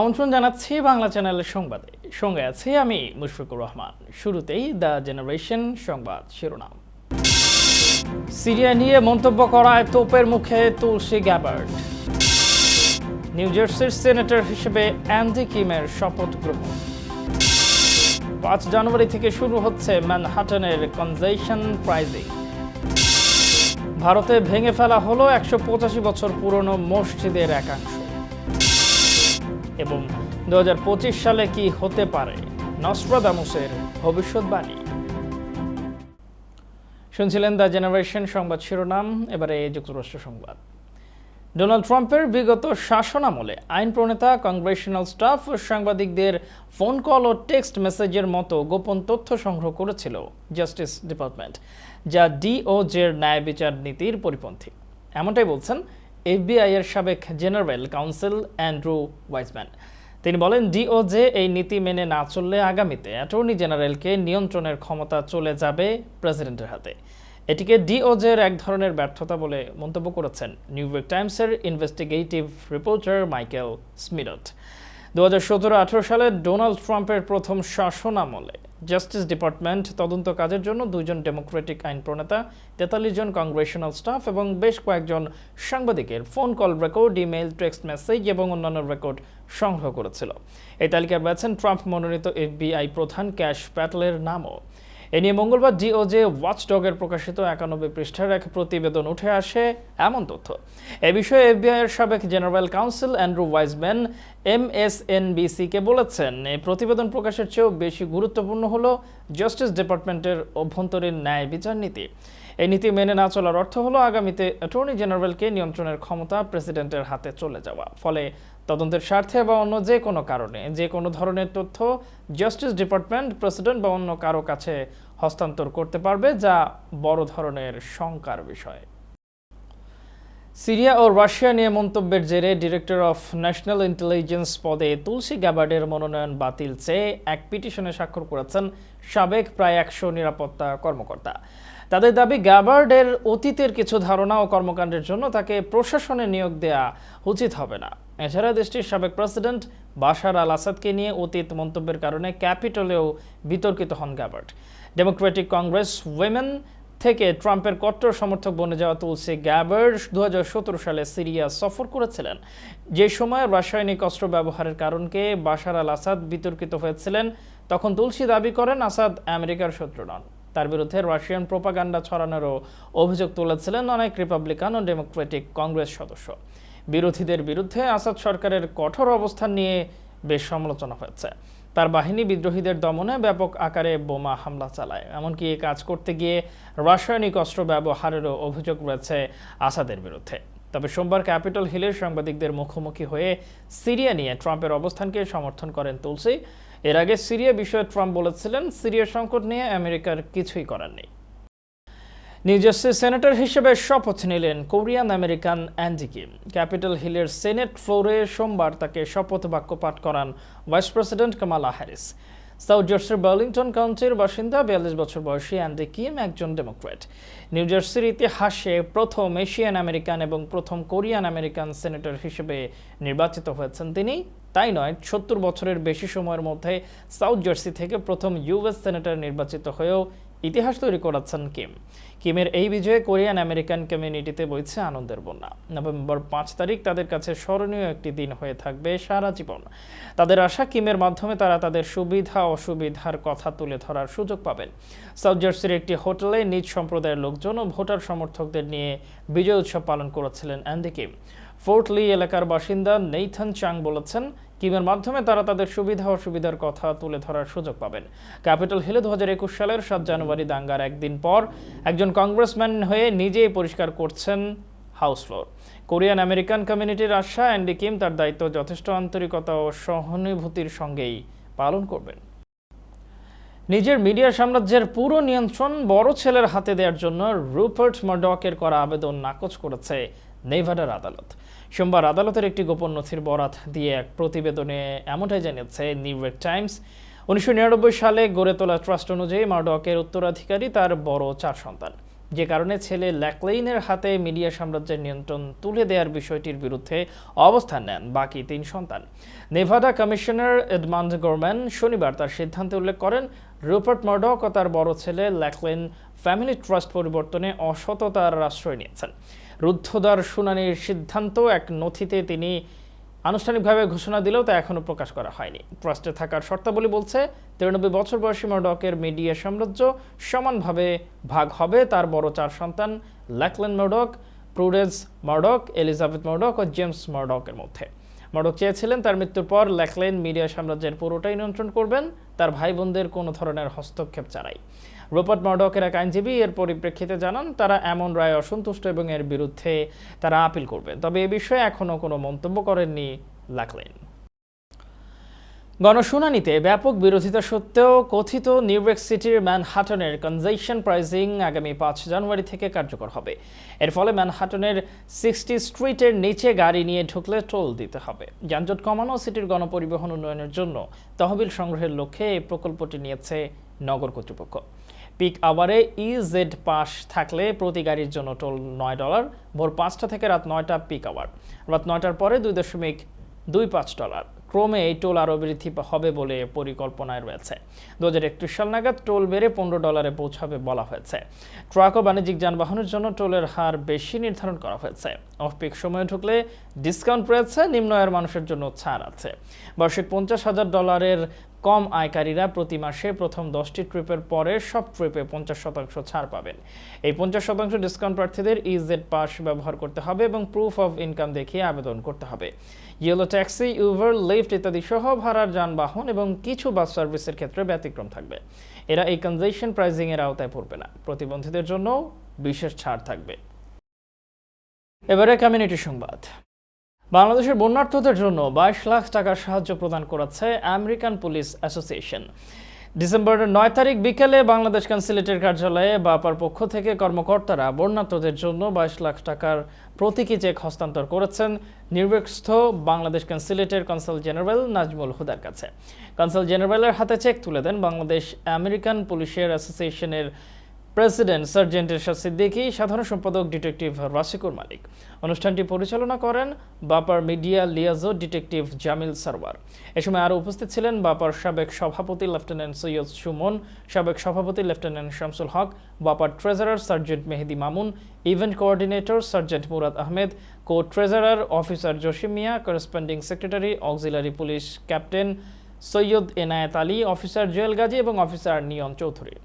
আমন্ত্রণ জানাচ্ছি বাংলা চ্যানেলের সংবাদে। সঙ্গে আছি আমি মুশফিকুর রহমান। শুরুতেই দ্য জেনারেশন সংবাদ শিরোনাম। সিরিয়া নিয়ে মন্তব্য করায় তোপের মুখে তুলসী গ্যাবার্ড নিউ জার্সির সেনেটর হিসেবে অ্যান্ডি কিমের শপথ গ্রহণ। পাঁচ জানুয়ারি থেকে শুরু হচ্ছে ম্যানহাটনের কনজেশন প্রাইজিং। ভারতে ভেঙে ফেলা হলো একশো পঁচাশি বছর পুরনো মসজিদের একাংশ। এবং দু সালে কি হতে পারে? নস্ট্রাদামুসের ভবিষ্যৎবাণী। শুনছিলেন দ্য জেনারেশন সংবাদ শিরোনাম, এবারে যুক্তরাষ্ট্র সংবাদ। ডোনাল্ড ট্রাম্পের বিগত শাসনামলে আইন প্রণেতা কংগ্রেশনাল স্টাফ ও সাংবাদিকদের ফোন কল ও টেক্সট মেসেজের মতো গোপন তথ্য সংগ্রহ করেছিল জাস্টিস ডিপার্টমেন্ট, যা ডিওজের ন্যায় বিচার নীতির পরিপন্থী। এমনটাই বলছেন এফবিআই এর সাবেক জেনারেল কাউন্সিল অ্যান্ড্রু ওয়াইসম্যান। তিনি বলেন, ডিওজে এই নীতি মেনে না চললে আগামীতে অ্যাটর্নি জেনারেলকে নিয়ন্ত্রণের ক্ষমতা চলে যাবে প্রেসিডেন্টের হাতে। এটিকে ডিওজের এক ধরনের ব্যর্থতা বলে মন্তব্য করেছেন নিউ ইয়র্ক টাইমসের ইনভেস্টিগেটিভ রিপোর্টার মাইকেল স্মিরট দু হাজার সতেরো আঠেরো সালে ডোনাল্ড ট্রাম্পের প্রথম শাসন আমলে জাস্টিস ডিপার্টমেন্ট তদন্ত কাজের জন্য দুইজন ডেমোক্রেটিক আইন প্রণেতা তেতাল্লিশ জন কংগ্রেশনাল স্টাফ এবং বেশ কয়েকজন সাংবাদিকের phone call record email text message এবং অন্যান্য রেকর্ড সংগ্রহ করেছিল। এই তালিকায় রয়েছেন ট্রাম্প মনোনীত এফবিআই প্রধান ক্যাশ প্যাটেলের নামও। এ নিয়ে মঙ্গলবার ডিওজে ওয়াচডগের প্রকাশিত একানব্বই পৃষ্ঠার এক প্রতিবেদন উঠে আসে এমন তথ্য। এ বিষয়ে এফবিআই এর সাবেক জেনারেল কাউন্সিল অ্যান্ড্রু ওয়াইজম্যান এমএসএনবিসিকে বলেছেন এই প্রতিবেদন প্রকাশের চেয়েও বেশি গুরুত্বপূর্ণ হল জাস্টিস ডিপার্টমেন্টের অভ্যন্তরীণ ন্যায় বিচার নীতি। এই নীতি মেনে না চলার অর্থ হলো আগামীতে অ্যাটর্নি জেনারেলকে নিয়ন্ত্রণের ক্ষমতা প্রেসিডেন্টের হাতে চলে যাওয়া। ফলে তদন্তের স্বার্থে বা অন্য যে কোনো কারণে, যে কোনো ধরনের তথ্য জাস্টিস ডিপার্টমেন্ট প্রেসিডেন্ট বা অন্য কারও কাছে হস্তান্তর করতে পারবে, যা বড় ধরনের শঙ্কার বিষয়। সিরিয়া ও রাশিয়া নিয়ে মন্তব্যের জেরে ডিরেক্টর অফ ন্যাশনাল ইন্টেলিজেন্স পদে তুলসী গ্যাবার্ডের মনোনয়ন বাতিল চেয়ে এক পিটিশনে স্বাক্ষর করেছেন সাবেক প্রায় একশো নিরাপত্তা কর্মকর্তা। তাদের দাবি গ্যাবার্ডের অতীতের কিছু ধারণা ও কর্মকাণ্ডের জন্য তাকে প্রশাসনে নিয়োগ দেয়া উচিত হবে না। এছাড়া দেশটির সাবেক প্রেসিডেন্ট বাশার আল আসাদকে নিয়ে অতীত মন্তব্যের কারণে ক্যাপিটলেও বিতর্কিত হন গ্যাবার্ড ডেমোক্রেটিক কংগ্রেস উইমেন থেকে ট্রাম্পের কট্টর সমর্থক বনে যাওয়া তুলসী গ্যাবার্ড দু সালে সিরিয়া সফর করেছিলেন। যে সময় রাসায়নিক অস্ত্র ব্যবহারের কারণকে বাশার আল আসাদ বিতর্কিত হয়েছিলেন, তখন তুলসী দাবি করেন আসাদ আমেরিকার শত্রু নন। তার বিরুদ্ধে রাশিয়ান প্রোপাগান্ডা ছড়ানোরও অভিযোগ তুলেছিলেন অনেক রিপাবলিকান ও ডেমোক্রেটিক কংগ্রেস সদস্য। বিরোধীদের বিরুদ্ধে আসাদ সরকারের কঠোর অবস্থান নিয়ে বেশ সমালোচনা হয়েছে। তার বাহিনী বিদ্রোহীদের দমনে ব্যাপক আকারে বোমা হামলা চালায়। এমনকি এ কাজ করতে গিয়ে রাসায়নিক অস্ত্র ব্যবহারেরও অভিযোগ রয়েছে আসাদের বিরুদ্ধে। তবে সোমবার ক্যাপিটল হিলের সাংবাদিকদের মুখোমুখি হয়ে সিরিয়া নিয়ে ট্রাম্পের অবস্থানকে সমর্থন করেন তুলসী। এর আগে সিরিয়া বিষয়ে ট্রাম্প বলেছিলেন সিরিয়া সংকট নিয়ে আমেরিকার কিছুই করার নেই। নিউ সেনেটর হিসেবে শপথ নিলেন Korean American Andy Kim. Capitol হিলের সেনেট ফ্লোরে সোমবার তাকে শপথ বাক্য পাঠ করান vice president Kamala Harris. South জার্সির বার্লিংটন কাউন্টির বাসিন্দা, বিয়াল্লিশ বছর বয়সী অ্যান্ডি কিম একজন ডেমোক্র্যাট। নিউ জার্সির ইতিহাসে প্রথম এশিয়ান আমেরিকান এবং প্রথম কোরিয়ান আমেরিকান সেনেটর হিসেবে নির্বাচিত হয়েছেন তিনি। তাই নয়, সত্তর বছরের বেশি সময়ের মধ্যে সাউথ জার্সি থেকে প্রথম ইউএস সেনেটর নির্বাচিত হয়েও ইতিহাস তৈরি করাচ্ছেন কিম। কিমের এই বিজয়ে কোরিয়ান আমেরিকান কমিউনিটিতে বইছে আনন্দের বন্যা। নভেম্বর পাঁচ তারিখ তাদের কাছে স্মরণীয় একটি দিন হয়ে থাকবে সারা জীবন। তাদের আশা কিমের মাধ্যমে তারা তাদের সুবিধা, অসুবিধার কথা তুলে ধরার সুযোগ পাবেন। সাউথ জার্সির একটি হোটেলে নিজ সম্প্রদায়ের লোকজন ও ভোটার সমর্থকদের নিয়ে বিজয় উৎসব পালন করেছিলেন অ্যান্ডি কিম। ফোর্ট লি এলাকার বাসিন্দা নেইথান চাং বলেছেন, কিমের মাধ্যমে তারা তাদের সুবিধা অসুবিধার কথা তুলে ধরার সুযোগ পাবেন। ক্যাপিটাল হিলে দু হাজার একুশ সালের সাত জানুয়ারি দাঙ্গার একদিন পর একজন কংগ্রেসম্যান হয়ে নিজেই পরিষ্কার করছেন হাউস ফ্লোর। কোরিয়ান আমেরিকান কমিউনিটির আশা অ্যান্ডি কিম তার দায়িত্ব যথেষ্ট আন্তরিকতা ও সহানুভূতির সঙ্গেই পালন করবেন। নিজের মিডিয়া সাম্রাজ্যের পুরো নিয়ন্ত্রণ বড় ছেলের হাতে দেওয়ার জন্য রুপার্ট মার্ডকের করা আবেদন নাকচ করেছে নেভাডার আদালত। সোমবার আদালতের একটি গোপন নথির বরাত দিয়ে এক প্রতিবেদনে এমনটাই জানিয়েছে নিউ ইয়র্ক টাইমস। উনিশশো নিরানব্বই সালে গড়ে তোলা ট্রাস্ট অনুযায়ী মার্ডকের উত্তরাধিকারী তার বড় চার সন্তান। যে কারণে ছেলে ল্যাকলেইনের হাতে মিডিয়া সাম্রাজ্যের নিয়ন্ত্রণ তুলে দেওয়ার বিষয়টির বিরুদ্ধে অবস্থান নেন বাকি তিন সন্তান। নেভাডা কমিশনার এডমান্ড গোরম্যান শনিবার তার সিদ্ধান্তে উল্লেখ করেন, রুপার্ট মার্ডক ও তার বড় ছেলে ল্যাকলেন ফ্যামিলি ট্রাস্ট পরিবর্তনে অসততার আশ্রয় নিয়েছেন। রুদ্ধদ্বার শুনানির সিদ্ধান্ত, এক নথিতে তিনি আনুষ্ঠানিকভাবে ঘোষণা দিলেও তা এখনও প্রকাশ করা হয়নি। ট্রাস্টে থাকার শর্তাবলী বলছে, তিরানব্বই বছর বয়সী মডকের মিডিয়া সাম্রাজ্য সমানভাবে ভাগ হবে। তার বড় চার সন্তান Lachlan Murdoch Prudence Murdoch Elizabeth Murdoch ও জেমস মর্ডকের মধ্যে। মর্ডক চেয়েছিলেন, তার মৃত্যুর পর ল্যাকলেন মিডিয়া সাম্রাজ্যের পুরোটাই নিয়ন্ত্রণ করবেন, তার ভাই বোনদের কোনো ধরনের হস্তক্ষেপ ছাড়াই। রোপার্ট মডকের এক আইনজীবী এর পরিপ্রেক্ষিতে জানান, তারা এমন রায় অসন্তুষ্ট এবং এর বিরুদ্ধে তারা আপিল করবেন তবে এ বিষয়ে এখনও কোনো মন্তব্য করেননি ল্যাকলেন গণশুনানিতে ব্যাপক বিরোধিতা সত্ত্বেও কথিত নিউইয়র্ক সিটির ম্যানহাটনের কনজেশন প্রাইজিং আগামী পাঁচ জানুয়ারি থেকে কার্যকর হবে। এর ফলে ম্যানহাটনের সিক্সটি স্ট্রিটের নিচে গাড়ি নিয়ে ঢুকলে টোল দিতে হবে। যানজট কমানো সিটির গণপরিবহন উন্নয়নের জন্য তহবিল সংগ্রহের লক্ষ্যে এই প্রকল্পটি নিয়েছে নগর কর্তৃপক্ষ। পিক আওয়ারে ইজেড পাস থাকলে প্রতি গাড়ির জন্য টোল নয় ডলার, ভোর পাঁচটা থেকে রাত নয়টা পিক আওয়ার। রাত নয়টার পরে দুই দশমিক দুই পাঁচ ডলার। ক্রমে এই টোল আরও বৃদ্ধি হবে বলে পরিকল্পনায় রয়েছে। দু হাজার একত্রিশ সাল নাগাদ টোল বেড়ে পনেরো ডলারে পৌঁছাবে বলা হয়েছে। ট্রাক ও বাণিজ্যিক যানবাহনের জন্য টোলের হার বেশি নির্ধারণ করা হয়েছে। অফ পিক সময়ে ঢুকলে ডিসকাউন্ট রয়েছে, নিম্ন আয়ের মানুষের জন্য ছাড় আছে। বার্ষিক পঞ্চাশ হাজার ডলারের কম আয়কারীরা প্রতি মাসে প্রথম দশটি ট্রিপের পরে সব ট্রিপে পঞ্চাশ শতাংশ ছাড় পাবেন। এই পঞ্চাশ শতাংশ ডিসকাউন্ট প্রার্থীদের ইজেড পাস ব্যবহার করতে হবে এবং প্রুফ অফ ইনকাম দেখিয়ে আবেদন করতে হবে। ইয়েলো ট্যাক্সি উভার লিফট ইত্যাদি সহ ভাড়ার যানবাহন এবং কিছু বাস সার্ভিসের ক্ষেত্রে ব্যতিক্রম থাকবে। এরা এই কনজেশন প্রাইজিং এর আওতায় পড়বে না। প্রতিবন্ধীদের জন্য বিশেষ ছাড় থাকবে। এবারে কমিউনিটি সংবাদ। বাংলাদেশের বন্যার্থদের জন্য বাইশ লাখ টাকার সাহায্য প্রদান করেছে আমেরিকান পুলিশ অ্যাসোসিয়েশন। ডিসেম্বরের নয় তারিখ বিকেলে বাংলাদেশ কনসুলেটের কার্যালয়ে বাপার পক্ষ থেকে কর্মকর্তারা বন্যার্থদের জন্য বাইশ লাখ টাকার প্রতীকী চেক হস্তান্তর করেছেন নির্বেকস্থ বাংলাদেশ কনসুলেটের কনসাল জেনারেল নাজমুল হুদার কাছে। কনসাল জেনারেলের হাতে চেক তুলে দেন বাংলাদেশ আমেরিকান পুলিশের অ্যাসোসিয়েশনের প্রেসিডেন্ট সার্জেন্ট এরশাদ সিদ্দিকী, সাধারণ সম্পাদক ডিটেকটিভ রাসিকুর মালিক। অনুষ্ঠানটি পরিচালনা করেন বাপার media liaison detective Jamil Sarwar. এ সময় আরও উপস্থিত ছিলেন বাপার সাবেক সভাপতি লেফটেন্যান্ট সৈয়দ সুমন, সাবেক সভাপতি lieutenant Shamsul Haque, বাপার treasurer sergeant Mehedi Mamun, event coordinator sergeant Murad Ahmed co treasurer officer Jasim Mia, corresponding secretary, auxiliary police captain Syed Enayet Ali, officer Jewel Gazi এবং officer নিয়ন চৌধুরী।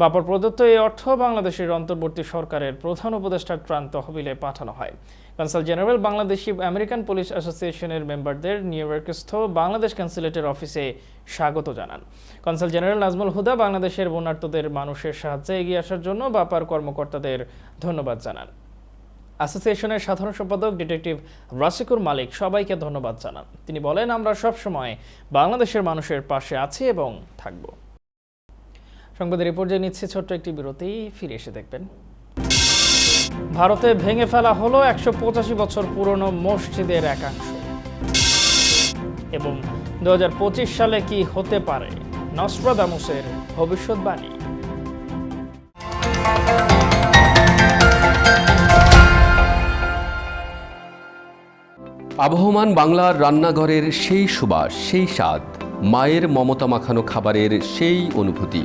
বাপর প্রদত্ত এই অর্থ বাংলাদেশের অন্তর্বর্তী সরকারের প্রধান উপদেষ্টার ত্রাণ তহবিলে পাঠানো হয়। Consul general Bangladeshi American police অ্যাসোসিয়েশনের মেম্বারদের নিউ ইয়র্কস্থ বাংলাদেশ কনসুলেটের অফিসে স্বাগত জানান। কনসাল জেনারেল নাজমুল হুদা বাংলাদেশের বন্যার্থদের মানুষের সাহায্যে এগিয়ে আসার জন্য বাপার কর্মকর্তাদের ধন্যবাদ জানান। অ্যাসোসিয়েশনের সাধারণ সম্পাদক ডিটেকটিভ রাসিকুর মালিক সবাইকে ধন্যবাদ জানান। তিনি বলেন, আমরা সবসময় বাংলাদেশের মানুষের পাশে আছি এবং থাকব। সংবাদের রিপোর্ট যে নিচ্ছে ছোট্ট একটি বিরতি, ফিরে এসে দেখবেন। ভারতে ভেঙে ফেলা হলো একশো পঁচাশি বছর পুরনো মসজিদের একাংশ। এবং দু হাজার পঁচিশ সালে কি হতে পারে? নস্ট্রাদামুসের ভবিষ্যৎবাণী। আবহমান বাংলার রান্নাঘরের সেই সুবাস, সেই স্বাদ, মায়ের মমতা মাখানো খাবারের সেই অনুভূতি।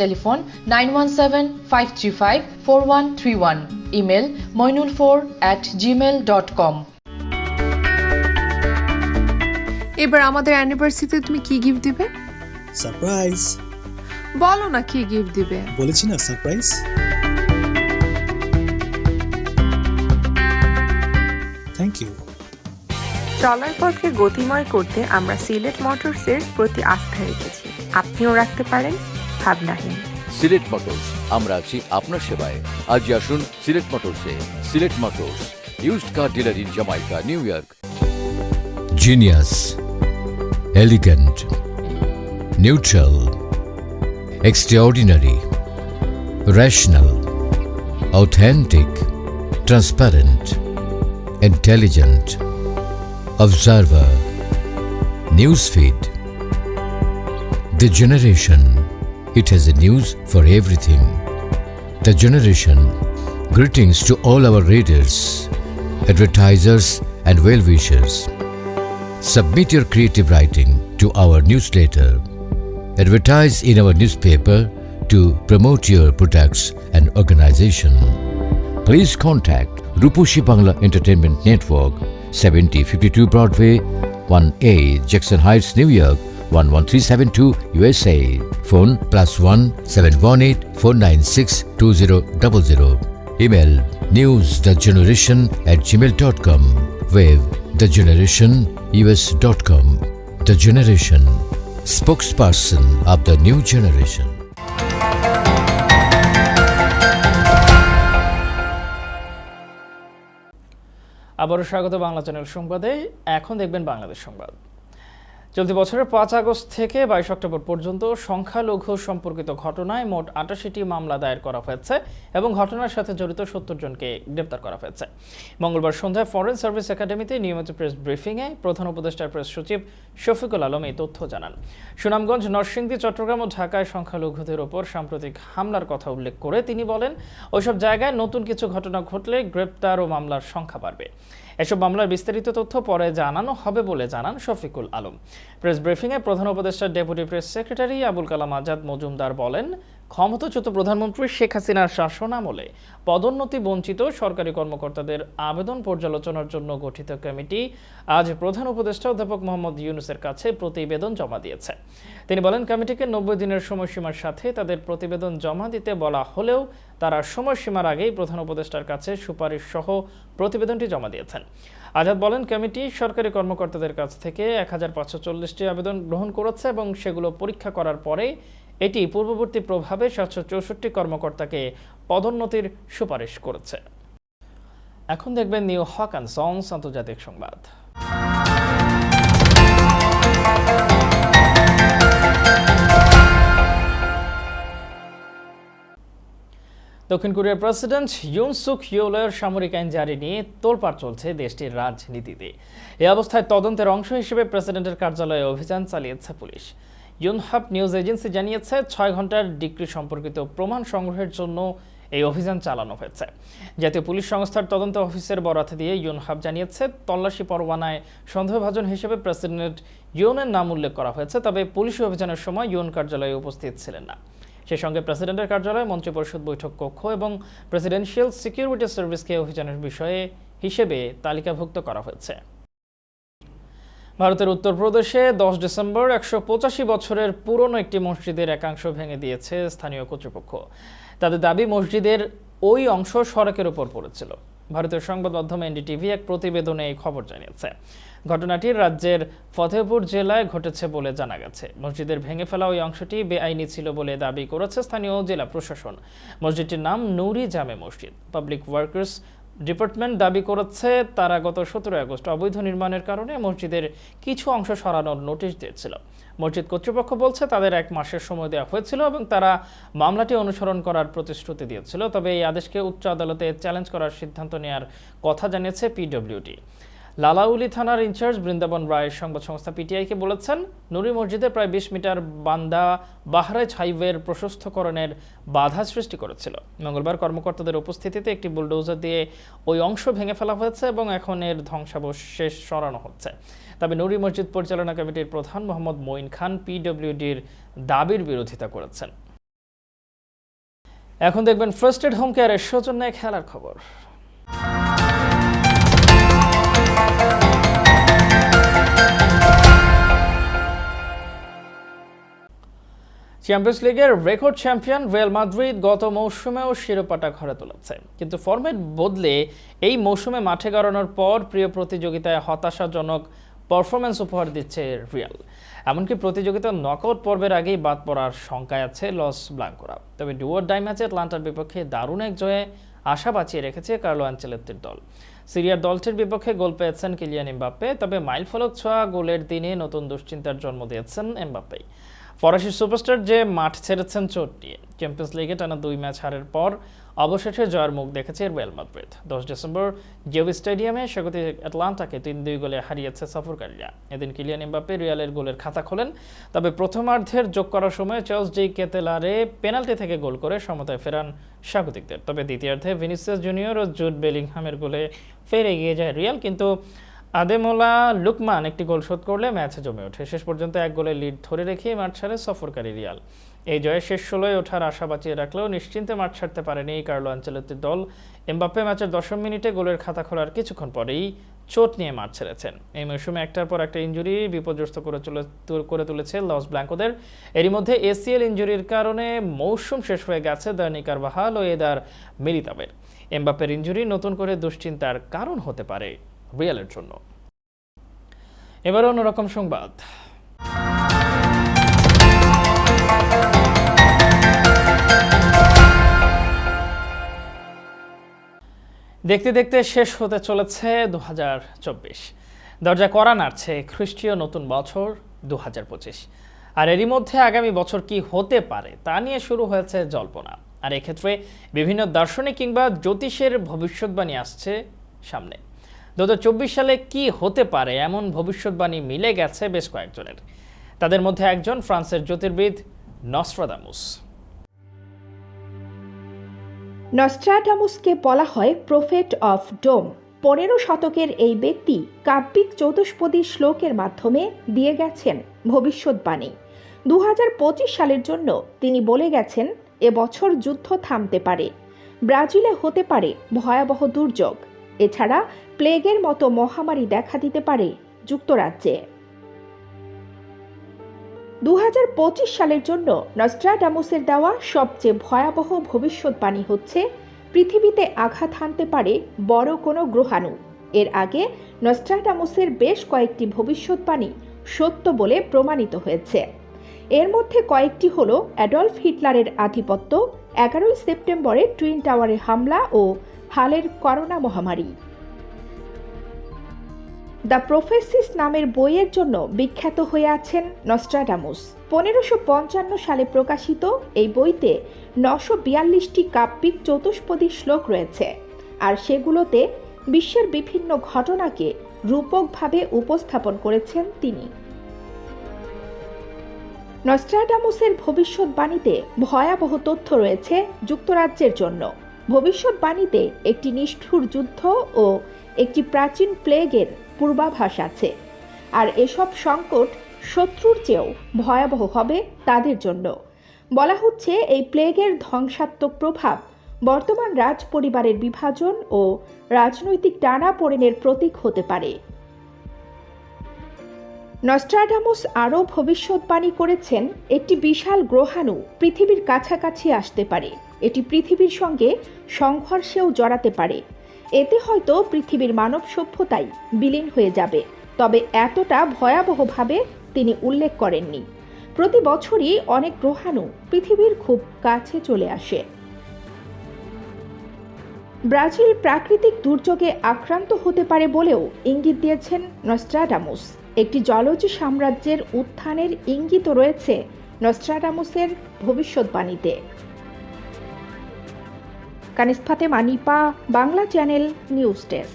Telephone nine one seven five three five four one three one email Moinul four at Gmail dot com এবার আমাদের অ্যানিভার্সারিতে তুমি কি গিফট দিবে? সারপ্রাইজ বলো না কি গিফট দিবে? বলেছি না সারপ্রাইজ থ্যাংক ইউ চলার পথকে গতিময় করতে আমরা সিলেট মোটরসের প্রতি আস্থা রেখেছি। আপনিও রাখতে পারেন। ভাবনাহীন সিলেট মোটরস আমরা আছি আপনার সেবায় আজই আসুন Sylhet মোটরসে Sylhet motors used car dealer in Jamaica New York Genius, elegant, neutral, extraordinary, rational, authentic, transparent, intelligent, observer, newsfeed. The generation, it has a news for everything. The generation, greetings to all our readers, advertisers, and well wishers. Submit your creative writing to our newsletter. Advertise in our newspaper to promote your products and organization. Please contact Rupushi Bangla Entertainment Network, 7052 Broadway, 1A, Jackson Heights, New York, 11372 USA. Phone plus 1 718 496 2000. Email newsthegeneration at gmail.com. Web thegenerationus.com. The Generation, spokesperson of the new generation. আবারও স্বাগত Bangla channel সংবাদে এখন দেখবেন বাংলাদেশ সংবাদ চলতি বছরের পাঁচ August থেকে বাইশ অক্টোবর পর্যন্ত সংখ্যালঘু সম্পর্কিত ঘটনায় মোট আটাশিটি মামলা দায়ের করা হয়েছে এবং ঘটনার সাথে জড়িত সত্তর জনকে গ্রেপ্তার করা হয়েছে। মঙ্গলবার সন্ধ্যায় ফরেন সার্ভিস একাডেমিতে নিয়মিত প্রেস ব্রিফিংয়ে প্রধান উপদেষ্টার প্রেস সচিব শফিকুল আলম এই তথ্য জানান। সুনামগঞ্জ, নরসিংদী, চট্টগ্রাম ও ঢাকায় সংখ্যালঘুদের ওপর সাম্প্রতিক হামলার কথা উল্লেখ করে তিনি বলেন, ওইসব জায়গায় নতুন কিছু ঘটনা ঘটলে গ্রেপ্তার ও মামলার সংখ্যা বাড়বে। এসব মামলার বিস্তারিত তথ্য পরে জানানো হবে বলে জানান শফিকুল আলম। প্রেস ব্রিফিংয়ে প্রধান উপদেষ্টার deputy press secretary Abul Kalam Azad Majumdar বলেন ক্ষমতাচ্যুত প্রধানমন্ত্রী শেখ হাসিনার শাসন আমলে পদোন্নতি বঞ্চিত সরকারি কর্মকর্তাদের আবেদন পর্যালোচনার জন্য গঠিত কমিটি। আজ প্রধান উপদেষ্টা অধ্যাপক মোহাম্মদ ইউনুসের কাছে প্রতিবেদন জমা দিয়েছে। তিনি বলেন, কমিটিকে নব্বই দিনের সময়সীমার সাথে তাদের প্রতিবেদন জমা দিতে বলা হলেও তারা সময়সীমার আগেই প্রধান উপদেষ্টার কাছে সুপারিশ সহ প্রতিবেদনটি জমা দিয়েছেন। আজাদ বলেন, কমিটি সরকারি কর্মকর্তাদের কাছ থেকে এক আবেদন গ্রহণ করেছে এবং সেগুলো পরীক্ষা করার পরে এটি পূর্ববর্তী প্রভাবে সাতশো চৌষট্টি কর্মকর্তাকে পদোন্নতির সুপারিশ করেছে। এখন দেখবেন নিউ হক অ্যান্ড সংস আন্তর্জাতিক সংবাদ। দক্ষিণ কোরিয়ার প্রেসিডেন্ট ইউন সুক ইউলের সামরিক আইন জারি নিয়ে তোলপাড় চলছে দেশটির রাজনীতিতে। এই অবস্থায় তদন্তের অংশ হিসেবে প্রেসিডেন্টের কার্যালয়ে অভিযান চালিয়েছে পুলিশ। ইউনহাব নিউজ এজেন্সি জানিয়েছে, ছয় ঘণ্টার ডিগ্রি সম্পর্কিত প্রমাণ সংগ্রহের জন্য এই অভিযান চালানো হয়েছে। জাতীয় পুলিশ সংস্থার তদন্ত অফিসের বরাত দিয়ে ইউনহাব জানিয়েছে, তল্লাশি পরোয়ানায় সন্দেহভাজন হিসেবে প্রেসিডেন্ট ইউনের নাম উল্লেখ করা হয়েছে, তবে পুলিশি অভিযানের সময় ইউন কার্যালয়ে উপস্থিত ছিলেন না। সেই সঙ্গে প্রেসিডেন্টের কার্যালয়ে মন্ত্রিপরিষদ বৈঠক কক্ষ এবং প্রেসিডেন্সিয়াল সিকিউরিটি সার্ভিসকে অভিযানের বিষয়ে হিসেবে তালিকাভুক্ত করা হয়েছে। ভারতের উত্তরপ্রদেশে দশ ডিসেম্বর একশো পঁচাশি বছরের পুরনো একটি মসজিদের একাংশ ভেঙে দিয়েছে স্থানীয় কর্তৃপক্ষ। তাদের দাবি, মসজিদের ওই অংশ সড়কের উপর পড়েছিল। ভারতীয় সংবাদ মাধ্যম এনডিটিভি এক প্রতিবেদনে এই খবর জানিয়েছে। ঘটনাটি রাজ্যের ফতেহপুর জেলায় ঘটেছে বলে জানা গেছে। মসজিদের ভেঙে ফেলা ওই অংশটি বেআইনি ছিল বলে দাবি করেছে স্থানীয় জেলা প্রশাসন। মসজিদটির নাম নুরি জামে মসজিদ। পাবলিক ওয়ার্কার্স ডিপার্টমেন্ট দাবি করেছে তারা গত সতেরো আগস্ট অবৈধ নির্মাণের কারণে মসজিদের কিছু অংশ সরানোর নোটিশ দিয়েছিল। মসজিদ কর্তৃপক্ষ বলছে তাদের এক মাসের সময় দেওয়া হয়েছিল এবং তারা মামলাটি অনুসরণ করার প্রতিশ্রুতি দিয়েছিল। তবে এই আদেশকে উচ্চ আদালতে চ্যালেঞ্জ করার সিদ্ধান্ত নেওয়ার কথা জানিয়েছে পিডব্লিউডি লালাউলি থানার ইনচার্জ বৃন্দাবন রায় সংবাদ সংস্থা পিটিআইকে বলেছেন, নুরি মসজিদে প্রায় বিশ মিটার বান্দা বাহরাইচ হাইওয়ের প্রশস্তকরণের বাধা সৃষ্টি করেছিল। মঙ্গলবার কর্মকর্তাদের উপস্থিতিতে একটি বুলডোজার দিয়ে ওই অংশ ভেঙে ফেলা হয়েছে এবং এখন এর ধ্বংসাবশেষ সরানো হচ্ছে। তবে নুরি মসজিদ পরিচালনা কমিটির প্রধান মোহাম্মদ মঈন খান পিডব্লিউডির দাবির বিরোধিতা করেছেন। এখন দেখবেন ফার্স্ট এড হোম কেয়ারের সৌজন্যে খেলার খবর। চ্যাম্পিয়ন্স লিগের রেকর্ড চ্যাম্পিয়ন রিয়াল মাদ্রিদ গত মৌসুমেও শিরোপাটা ঘরে তুলেছে। কিন্তু ফরম্যাট বদলে এই মৌসুমে মাঠে গড়ানোর পর প্রিয় প্রতিযোগিতায় হতাশাজনক পারফরমেন্স উপহার দিচ্ছে রিয়াল এমনকি প্রতিযোগিতার নকআউট পর্বের আগেই বাদ পড়ার শঙ্কায় আছে লস ব্লাঙ্কোরা তবে ডুয়ার ডাই ম্যাচে আটলান্টার বিপক্ষে দারুণ এক জয়ে আশা বাঁচিয়ে রেখেছে কার্লো আঞ্চেলেত্তির দল। সিরিয়ার দলটির বিপক্ষে গোল পেয়েছেন কিলিয়ান এমবাপ্পে তবে মাইল ফলক ছোঁয়া গোলের দিনে নতুন দুশ্চিন্তার জন্ম দিয়েছেন এমবাপ্পেই ফরাসি সুপারস্টার যে মাঠ ছেড়েছেন চোট নিয়ে চ্যাম্পিয়ন্স লিগে টানা দুই ম্যাচ হারের পর অবশেষে জয়ের মুখ দেখেছে রিয়াল মাদ্রিদ দশ ডিসেম্বর জিওভি স্টেডিয়ামে স্বাগতিক আটলান্টাকে তিন দুই গোলে হারিয়েছে সফরকারীরা। এদিন কিলিয়ান এমবাপ্পে রিয়ালের গোলের খাতা খোলেন, তবে প্রথমার্ধের যোগ করার সময় চার্লস ডি কেতেলারে পেনাল্টি থেকে গোল করে সমতায় ফেরান স্বাগতিকদের। তবে দ্বিতীয়ার্ধে ভিনিসিয়াস জুনিয়র ও জুট বেলিংহামের গোলে ফের এগিয়ে যায় রিয়াল কিন্তু আদেমোলা লুকমান একটি গোল শোধ করলে ম্যাচে জমে ওঠে। শেষ পর্যন্ত এক গোলের লিড ধরে রেখে মাঠ ছাড়ে সফরকারী রিয়াল। এই জয়ে শেষ ষোলোয় ওঠার আশা বাঁচিয়ে রাখলেও নিশ্চিন্তে মাঠ ছাড়তে পারেনি এই কার্লো আঞ্চলতির দল। এমবাপ্পে ম্যাচের দশম মিনিটে গোলের খাতা খোলার কিছুক্ষণ পরেই চোট নিয়ে মাঠ ছেড়েছেন। এই মৌসুমে একটার পর একটা ইঞ্জুরি বিপর্যস্ত করে তুলে করে তুলেছে লস ব্ল্যাঙ্কোদের। এরই মধ্যে এসিএল ইঞ্জুরির কারণে মৌসুম শেষ হয়ে গেছে দয়নিকার বাহাল ও এদার মিলিতাবের। এমবাপ্পের ইঞ্জুরি নতুন করে দুশ্চিন্তার কারণ হতে পারে। রিয়ালের জন্য। এবার অন্যরকম সংবাদ। দেখতে দেখতে শেষ হতে চলেছে দু দরজা করা নাড়ছে খ্রিস্টীয় নতুন বছর দু হাজার পঁচিশ। আর এরই মধ্যে আগামী বছর কি হতে পারে তা নিয়ে শুরু হয়েছে জল্পনা। আর এক্ষেত্রে বিভিন্ন দার্শনিক কিংবা জ্যোতিষের ভবিষ্যৎবাণী আসছে সামনে। দু সালে কি হতে পারে? এমন ভবিষ্যৎবাণী মিলে গেছে বেশ কয়েকজনের। তাদের মধ্যে একজন ফ্রান্সের জ্যোতির্বিদ নস্ট্রাদামুস। নস্ট্রাডামুসকে বলা হয় প্রফেট অফ ডোম। পনেরো শতকের এই ব্যক্তি কাব্যিক চতুষ্পদী শ্লোকের মাধ্যমে দিয়ে গেছেন ভবিষ্যৎবাণী। দু হাজার পঁচিশ সালের জন্য তিনি বলে গেছেন, এবছর যুদ্ধ থামতে পারে। ব্রাজিলে হতে পারে ভয়াবহ দুর্যোগ। এছাড়া প্লেগের মতো মহামারী দেখা দিতে পারে যুক্তরাজ্যে। দু হাজার পঁচিশ সালের জন্য নস্ট্রাডামুসের দেওয়া সবচেয়ে ভয়াবহ ভবিষ্যৎবাণী হচ্ছে, পৃথিবীতে আঘাত হানতে পারে বড় কোনো গ্রহাণু। এর আগে নস্ট্রাডামুসের বেশ কয়েকটি ভবিষ্যৎবাণী সত্য বলে প্রমাণিত হয়েছে। এর মধ্যে কয়েকটি হল অ্যাডলফ হিটলারের আধিপত্য, এগারোই সেপ্টেম্বরে টুইন টাওয়ারে হামলা ও হালের করোনা মহামারী। দ্য প্রফেসিস নামের বইয়ের জন্য বিখ্যাত হয়ে আছেন নস্ট্রাডামুস। পনেরোশো পঞ্চান্ন সালে প্রকাশিত এই বইতে নশো বিয়াল্লিশটি কাব্যিক চতুষ্পদী শ্লোক রয়েছে, আর সেগুলোতে বিশ্বের বিভিন্ন ঘটনাকে রূপকভাবে উপস্থাপন করেছেন তিনি। নস্ট্রাডামুসের ভবিষ্যৎবাণীতে ভয়াবহ তথ্য রয়েছে যুক্তরাজ্যের জন্য। ভবিষ্যৎবাণীতে একটি নিষ্ঠুর যুদ্ধ ও একটি প্রাচীন প্লেগের পূর্বাভাস আছে। আর এসব সংকট শত্রুর চেয়েও ভয়াবহ হবে তাদের জন্য। বলা হচ্ছে এই প্লেগের ধ্বংসাত্মক প্রভাব বর্তমান রাজ পরিবারের বিভাজন ও রাজনৈতিক টানাপোড়েনের প্রতীক হতে পারে। নস্ট্রাডামুস আরও ভবিষ্যৎবাণী করেছেন, একটি বিশাল গ্রহাণু পৃথিবীর কাছাকাছি আসতে পারে। এটি পৃথিবীর সঙ্গে সংঘর্ষেও জড়াতে পারে। এতে হয়তো পৃথিবীর মানব সভ্যতাই বিলীন হয়ে যাবে। তবে এতটা ভয়াবহভাবে তিনি উল্লেখ করেননি। প্রতি বছরই অনেক গ্রহাণু পৃথিবীর খুব কাছে চলে আসে। ব্রাজিল প্রাকৃতিক দুর্যোগে আক্রান্ত হতে পারে বলেও ইঙ্গিত দিয়েছেন নস্ট্রাডামুস। একটি জলজ সাম্রাজ্যের উত্থানের ইঙ্গিত রয়েছে নস্ট্রাডামুসের ভবিষ্যৎবাণীতে। Kaniz Fatema Nipa, Bangla channel news desk.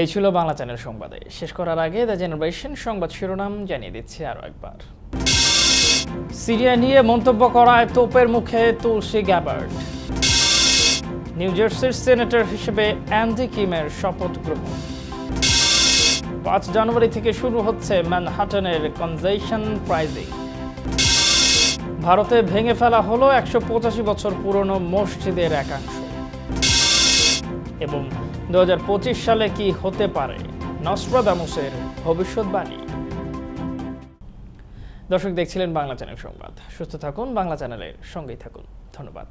এই ছিল বাংলা চ্যানেল সংবাদে। শেষ করার আগে দ্য জেনারেশন সংবাদ শিরোনাম জানিয়ে দিচ্ছি আরও একবার। সিরিয়া নিয়ে মন্তব্য করায় তোপের মুখে তুলসী গ্যাবার্ড। নিউ জার্সির সেনেটর হিসেবে অ্যান্ডি কিমের শপথ গ্রহণ। পাঁচ জানুয়ারি থেকে শুরু হচ্ছে ম্যানহাটনের কনজেশন প্রাইজিং। ভারতে ভেঙে ফেলা হলো একশো পঁচাশি বছর পুরনো মসজিদের একাংশ। এবং দু হাজার পঁচিশ সালে কি হতে পারে? নসরাদামুসের ভবিষ্যৎবাণী। দর্শক, দেখছিলেন বাংলা চ্যানেল সংবাদ। সুস্থ থাকুন, বাংলা চ্যানেলের সঙ্গেই থাকুন। ধন্যবাদ।